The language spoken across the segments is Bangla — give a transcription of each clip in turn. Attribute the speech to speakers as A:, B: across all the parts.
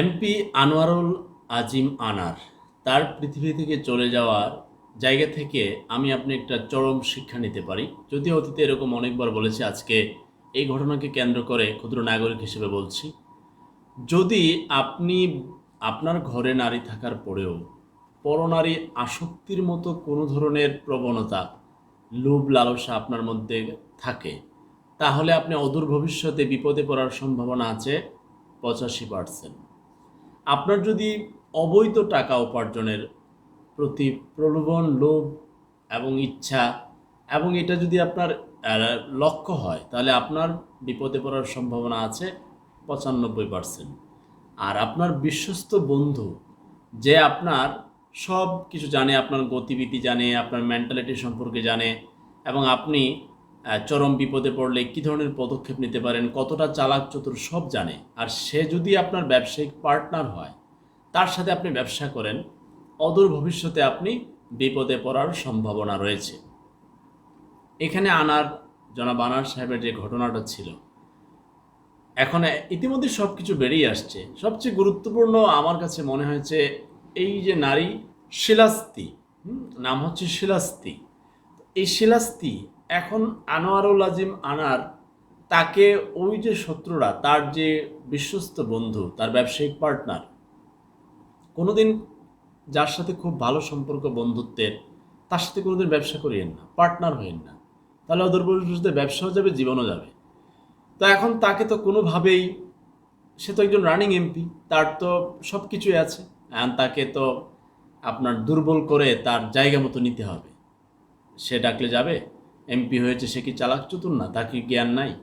A: এমপি আনোয়ারুল আজিম আনার, তার পৃথিবী থেকে চলে যাওয়ার জায়গা থেকে আমি আপনি একটা চরম শিক্ষা নিতে পারি। যদিও অতীতে এরকম অনেকবার বলেছি, আজকে এই ঘটনাকে কেন্দ্র করে ক্ষুদ্র নাগরিক হিসেবে বলছি। যদি আপনি আপনার ঘরে নারী থাকার পরেও পরনারী আসক্তির মতো কোনো ধরনের প্রবণতা, লোভ, লালসা আপনার মধ্যে থাকে, তাহলে আপনি অদূর ভবিষ্যতে বিপদে পড়ার সম্ভাবনা আছে পঁচাশি পার্সেন্ট। আপনার যদি অবৈধ টাকা উপার্জনের প্রতি প্রলোভন, লোভ এবং ইচ্ছা এবং এটা যদি আপনার লক্ষ্য হয়, তাহলে আপনার বিপদে পড়ার সম্ভাবনা আছে পঁচানব্বই পার্সেন্ট। আর আপনার বিশ্বস্ত বন্ধু যে আপনার সব কিছু জানে, আপনার গতিবিধি জানে, আপনার মেন্টালিটি সম্পর্কে জানে এবং আপনি চরম বিপদে পড়লে কী ধরনের পদক্ষেপ নিতে পারেন? কতটা চালাক চতুর সব জানে। আর সে যদি আপনার ব্যবসায়িক পার্টনার হয়, তার সাথে আপনি ব্যবসা করেন, অদূর ভবিষ্যতে আপনি বিপদে পড়ার সম্ভাবনা রয়েছে। এখানে আনার, জনাব আনার সাহেবের যে ঘটনাটা ছিল, এখন ইতিমধ্যে সব কিছু বেরিয়ে আসছে। সবচেয়ে গুরুত্বপূর্ণ আমার কাছে মনে হয়েছে, এই যে নারী শিলাস্তি নাম হচ্ছে শিলাস্তি। এই শিলাস্তি এখন আনোয়ারুল আজিম আনার, তাকে ওই যে শত্রুরা, তার যে বিশ্বস্ত বন্ধু, তার ব্যবসায়িক পার্টনার কোনোদিন যার সাথে খুব ভালো সম্পর্ক, বন্ধুত্বের, তার সাথে কোনোদিন ব্যবসা করিয়েন না পার্টনার হইয়েন না। তাহলে অদূর ভবিষ্যতে ব্যবসাও যাবে, জীবনও যাবে। তো এখন তাকে তো কোনোভাবেই, সে তো একজন রানিং এমপি তার তো সব কিছুই আছে তাকে তো আপনার দুর্বল করে তার জায়গা মতো নিতে হবে। সে ডাকলে যাবে এমপি হয়েছে, সে কি চালাক চতুর না? তার কি জ্ঞান নাই?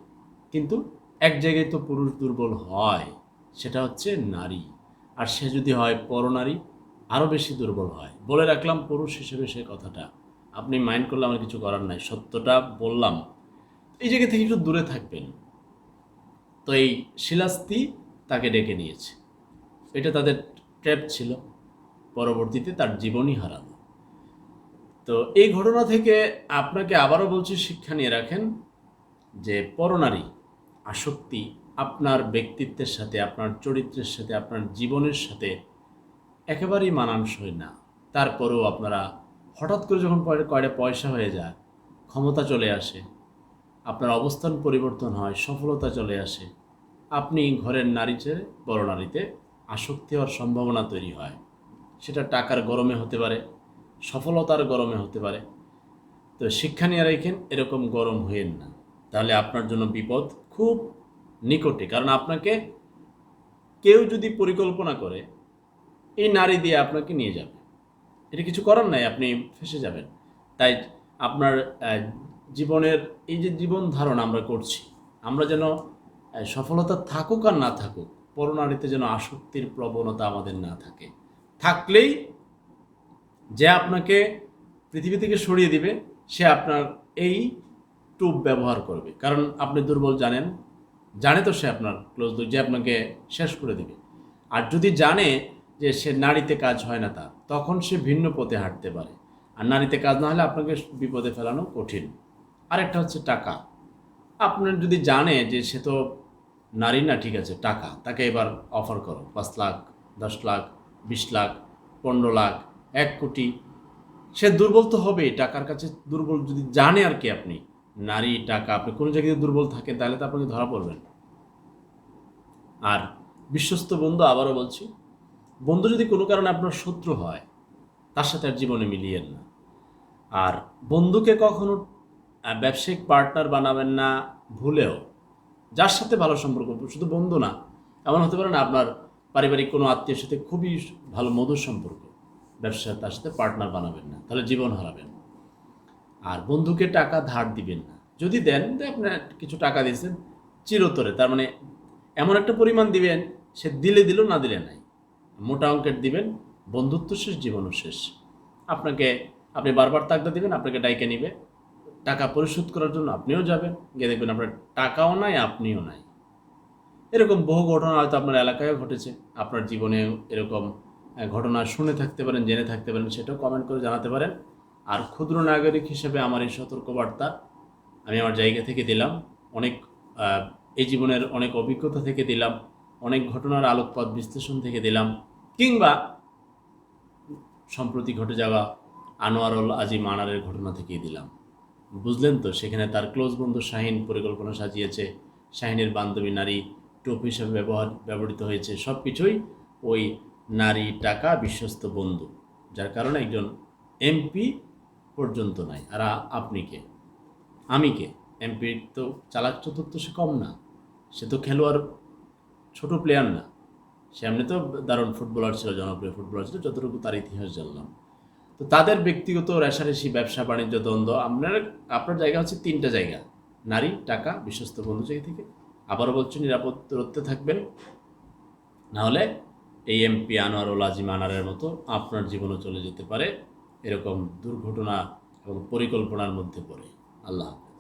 A: কিন্তু এক জায়গায় তো পুরুষ দুর্বল হয়, সেটা হচ্ছে নারী। আর সে যদি হয় পরনারী আরও বেশি দুর্বল হয়। বলে রাখলাম পুরুষ হিসেবে সে কথাটা। আপনি মাইন্ড করলে আমার কিছু করার নাই, সত্যটা বললাম। এই জায়গা থেকে একটু দূরে থাকবেন। তো এই শিলাস্তি তাকে ডেকে নিয়েছে। এটা তাদের ট্র্যাপ ছিল। পরবর্তীতে তার জীবনই হারালো। তো এই ঘটনা থেকে আপনাকে আবারও বলছি, শিক্ষা নিয়ে রাখেন যে পরনারী আসক্তি আপনার ব্যক্তিত্বের সাথে, আপনার চরিত্রের সাথে, আপনার জীবনের সাথে একেবারেই মানানসই না। তারপরেও আপনারা হঠাৎ করে যখন কয়টা পয়সা হয়ে যায়, ক্ষমতা চলে আসে, আপনার অবস্থান পরিবর্তন হয়, সফলতা চলে আসে, আপনি ঘরের নারী ছেড়ে বড় নারীতে আসক্তি হওয়ার সম্ভাবনা তৈরি হয়। সেটা টাকার গরমে হতে পারে সফলতার গরমে হতে পারে। তো শিক্ষা নিয়ে রেখেন এরকম গরম হইয়েন না। তাহলে আপনার জন্য বিপদ খুব নিকটে, কারণ আপনাকে কেউ যদি পরিকল্পনা করে, এই নারী দিয়ে আপনাকে নিয়ে যাবে। এটা কিছু করার নাই, আপনি ফেসে যাবেন। তাই আপনার জীবনের, এই যে জীবন ধারণ আমরা করছি, আমরা যেন সফলতা থাকুক আর না থাকুক, পরনারীতে যেন আসক্তির প্রবণতা আমাদের না থাকে। থাকলেই যে আপনাকে পৃথিবী থেকে সরিয়ে দিবে, সে আপনার এই টুব ব্যবহার করবে। কারণ আপনি দুর্বল জানেন, জানে তো সে আপনার ক্লোজ যে আপনাকে শেষ করে দিবে। আর যদি জানে যে সে নারীতে কাজ হয় না তার, তখন সে ভিন্ন পথে হাঁটতে পারে। আর নারীতে কাজ না হলে আপনাকে বিপদে ফেলানো কঠিন। আরেকটা হচ্ছে টাকা। আপনার যদি জানে যে সে তো নারী না, ঠিক আছে, টাকা, তাকে এবার অফার করো, পাঁচ লাখ, দশ লাখ, বিশ লাখ, পনেরো লাখ এক কোটি। সে দুর্বল তো হবেই, টাকার কাছে দুর্বল যদি জানে আর কি আপনি। নারী, টাকা, আপনি কোনো জায়গায় দুর্বল থাকেন, তাহলে তো আপনাকে ধরা পড়বেন আর বিশ্বস্ত বন্ধু আবারও বলছি, বন্ধু যদি কোনো কারণে আপনার শত্রু হয়, তার সাথে আর জীবনে মিলিয়েন না। আর বন্ধুকে কখনো ব্যবসায়িক পার্টনার বানাবেন না ভুলেও, যার সাথে ভালো সম্পর্ক, শুধু বন্ধু না, এমন হতে পারে না আপনার পারিবারিক কোনো আত্মীয়ের সাথে খুবই ভালো মধুর সম্পর্ক। ব্যবসা তার সাথে পার্টনার বানাবেন না, তাহলে জীবন হারাবেন। আর বন্ধুকে টাকা ধার দিবেন না। যদি দেন তো আপনি কিছু টাকা দিয়েছেন, চিরতরে, তার মানে এমন একটা পরিমাণ দিবেন, সে দিলে দিল, না দিলে নাই। মোটা অঙ্কের দিবেন, বন্ধুত্ব শেষ, জীবনও শেষ। আপনাকে, আপনি বারবার তাকদা দিবেন, আপনাকে ডাইকে নিবে। টাকা পরিশোধ করার জন্য আপনিও যাবেন, গিয়ে দেখবেন আপনার টাকাও নাই, আপনিও নাই। এরকম বহু ঘটনা হয়তো আপনার এলাকায়ও ঘটেছে। আপনার জীবনেও এরকম ঘটনা শুনে থাকতে পারেন, জেনে থাকতে পারেন, সেটাও কমেন্ট করে জানাতে পারেন। আর ক্ষুদ্র নাগরিক হিসেবে আমার এই সতর্কবার্তা আমি আমার জায়গা থেকে দিলাম। অনেক এই জীবনের অনেক অভিজ্ঞতা থেকে দিলাম। অনেক ঘটনার আলোকপাত বিশ্লেষণ থেকে দিলাম। কিংবা সম্প্রতি ঘটে যাওয়া আনোয়ারুল আজিম আনারের ঘটনা থেকেই দিলাম। বুঝলেন তো, সেখানে তার ক্লোজ বন্ধু শাহিন পরিকল্পনা সাজিয়েছে। শাহিনের বান্ধবী নারী, টোপ হিসেবে ব্যবহার, ব্যবহৃত হয়েছে। সব কিছুই ওই নারী টাকা বিশ্বস্ত বন্ধু, যার কারণে একজন এমপি পর্যন্ত নাই। আর আপনি কে? আমি কে? এমপির তো চালাক চতুর্থ সে কম না, সে তো খেলোয়াড় ছোট প্লেয়ার না। সে এমনি তো দারুণ ফুটবলার ছিল, জনপ্রিয় ফুটবলার ছিল, যতটুকু তার ইতিহাস জানলাম। তো তাদের ব্যক্তিগত রেশারেশি, ব্যবসা, বাণিজ্য, দ্বন্দ্ব, আপনার আপনার জায়গা হচ্ছে তিনটা জায়গা। নারী, টাকা, বিশ্বস্ত বন্ধু জায়গা থেকে। আবারও বলছি নিরাপদ দূরত্বে থাকবেন নাহলে এই এম এমপি আনোয়ারুল আজিম আনারের মতো আপনার জীবনও চলে যেতে পারে, এরকম দুর্ঘটনা এবং পরিকল্পনার মধ্যে পড়ে। আল্লাহ হাফেজ।